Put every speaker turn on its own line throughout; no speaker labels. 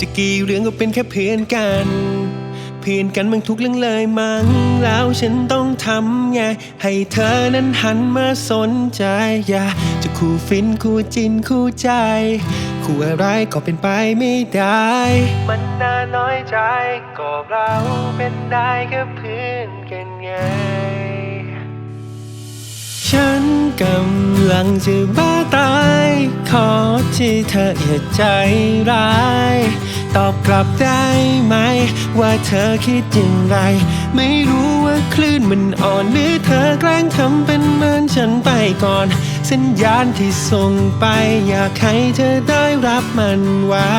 จะกี่เรื่องก็เป็นแค่เพื่อนกัน เพื่อนกันมันทุกเรื่องเลยมั้ง แล้วฉันต้องทำไง ให้เธอนั้นหันมาสนใจอย่าจะคู่ฟินคู่จินคู่ใจ คู่อะไรก็เป็นไปไม่ได้ มันน่าน้อยใจก็เราเป็นได้แค่เพื่อนกันไง ฉันกำลังจะบ้าตาย ขอที่เธออย่าใจร้าย ตอบกลับได้ไหม ว่าเธอคิดอย่างไร ไม่รู้ว่าคลื่นมันอ่อนหรือเธอแกล้งทำเป็นเหมือนฉันไปก่อน สัญญาณที่ส่งไป อยากให้เธอได้รับมันไว้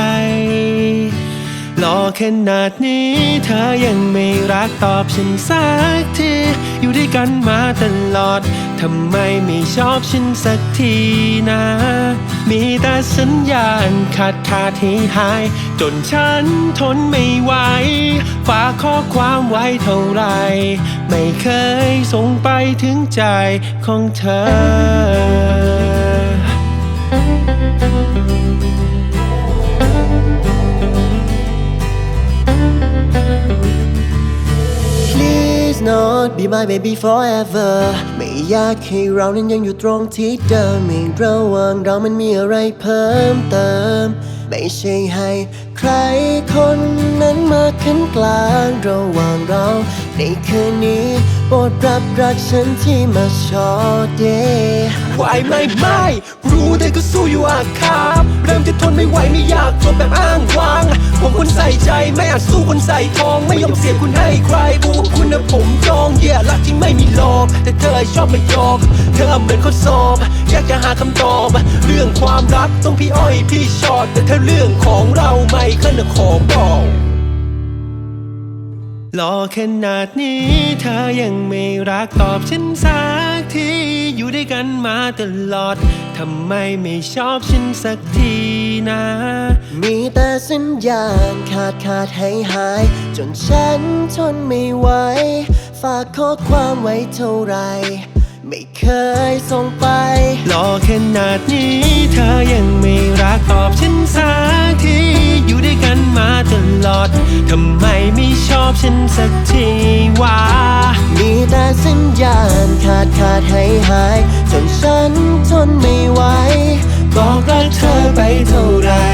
ขนาดนี้ เธอยังไม่รักตอบฉันสักที อยู่ด้วยกันมาตลอด ทำไมไม่ชอบฉันสักทีนะ มีแต่สัญญาณขาดขาดให้หาย จนฉันทนไม่ไหวฝากข้อความไว้เท่าไร ไม่เคยส่งไปถึงใจของเธอ
Let's not be my baby forever ไม่อยากให้เรานั้นยังอยู่ตรงที่เดิมไม่ระหว่างเรามันมีอะไรเพิ่มเติม ไม่ใช่ให้ใครคนนั้นมาขึ้นกลางระหว่างเรา ในคืนนี้โปรดรับรักฉันที่มาชอดเด
ไหวไม่ไม่รู้แต่ก็สู้อยู่อะครั จะทนไม่ไหวไม่อยากจบแบบอ้างว้าง ผมคนใส่ใจไม่อาจสู้คนใส่ทอง ไม่ยอมเสียคุณให้ใครบอกว่าคุณนะผมจองเย่รักจริงไม่มีหลอกแต่เธอชอบไม่ยอมเธอเหมือนข้อสอบ อยากจะหาคำตอบ เรื่องความรักต้องพี่อ้อยพี่ชอด แต่ถ้าเรื่องของเราไม่เคยขอบอกรอขนาดนี้เธอยังไม่รักตอบฉันสักทีอยู่ด้วยกันมาตลอด ทำไมไม่ชอบฉันสักทีนะ
มีแต่สัญญาณขาดขาดให้หาย จนฉันทนไม่ไหว ฝากข้อความไว้เท่าไหรไม่เคยส่งไป
รอขนาดนี้ เธอยังไม่รักตอบฉันสักที อยู่ด้วยกันมาตลอด ทำไมไม่ชอบฉันสักทีวะ
มีแต่สัญญาณขาดขาดให้หายจน ฉันทนไม่ไหว
บอกรักเธอไปเท่าไหร่